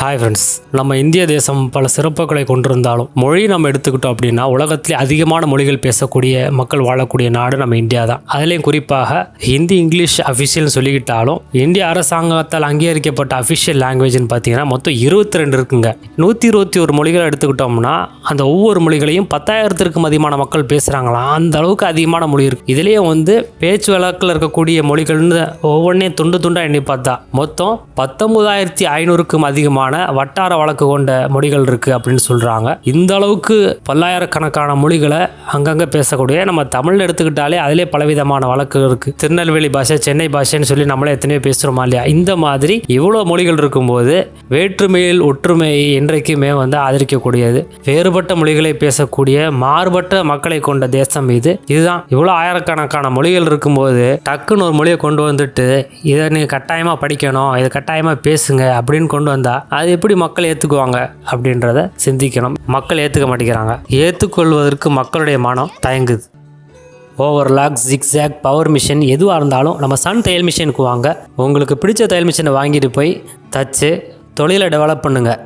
Hi friends நம்ம இந்திய தேசம் பல சிறப்புகளை கொண்டிருந்தாலும் மொழி நம்ம எடுத்துக்கிட்டோம் அப்படின்னா உலகத்திலே அதிகமான மொழிகள் பேசக்கூடிய மக்கள் வாழக்கூடிய நாடு நம்ம இந்தியா தான். அதுலேயும் குறிப்பாக ஹிந்தி இங்கிலீஷ் அஃபிஷியல்னு சொல்லிக்கிட்டாலும் இந்திய அரசாங்கத்தால் அங்கீகரிக்கப்பட்ட அஃபிஷியல் லாங்குவேஜ்னு பார்த்தீங்கன்னா மொத்தம் இருபத்தி ரெண்டு இருக்குங்க. நூற்றி இருபத்தி ஒரு மொழிகள் எடுத்துக்கிட்டோம்னா அந்த ஒவ்வொரு மொழிகளையும் பத்தாயிரத்திற்கும் அதிகமான மக்கள் பேசுகிறாங்களாம் அந்த அளவுக்கு அதிகமான மொழி இருக்குது இதுலேயும் வந்து பேச்சு வழக்கில் இருக்கக்கூடிய மொழிகள்னு ஒவ்வொன்றையும் துண்டு துண்டாக எண்ணி பார்த்தா மொத்தம் பத்தொன்பதாயிரத்தி ஐநூறுக்கும் அதிகமான வட்டார வழக்கு கொண்ட மொழிகள் இருக்குது அப்படின்னு சொல்கிறாங்க இந்த அளவுக்கு பல்லாயிரக்கணக்கான மொழிகளை அங்கங்கே பேசக்கூடிய நம்ம தமிழ் எடுத்துக்கிட்டாலே அதிலே பலவிதமான வழக்கு இருக்குது திருநெல்வேலி பாஷை சென்னை பாஷைன்னு சொல்லி நம்மளே எத்தனையோ பேசுகிறோமா இல்லையா? இந்த மாதிரி இவ்வளோ மொழிகள் இருக்கும்போது வேற்றுமையில் ஒற்றுமை என்றைக்குமே வந்து ஆதரிக்கக்கூடியது. வேறுபட்ட மொழிகளை பேசக்கூடிய மாறுபட்ட மக்களை கொண்ட தேசம் இது. இதுதான். இவ்வளோ ஆயிரக்கணக்கான மொழிகள் இருக்கும்போது டக்குன்னு ஒரு மொழியை கொண்டு வந்துட்டு இதை நீ கட்டாயமாக படிக்கணும் இதை கட்டாயமாக பேசுங்க அப்படின்னு கொண்டு வந்தால் அது எப்படி மக்கள் ஏற்றுக்குவாங்க அப்படின்றத சிந்திக்கணும். மக்கள் ஏற்றுக்க மாட்டேங்கிறாங்க. ஏற்றுக்கொள்வதற்கு மக்களுடைய மனம் தயங்குது. ஓவர்லாக் ஜிக்ஸாக் பவர் மிஷின் எதுவாக இருந்தாலும் நம்ம சன் தையல் மிஷினுக்கு வாங்க. உங்களுக்கு பிடிச்ச தையல் மிஷினை வாங்கிட்டு போய் தச்சு தொழிலை டெவலப் பண்ணுங்கள்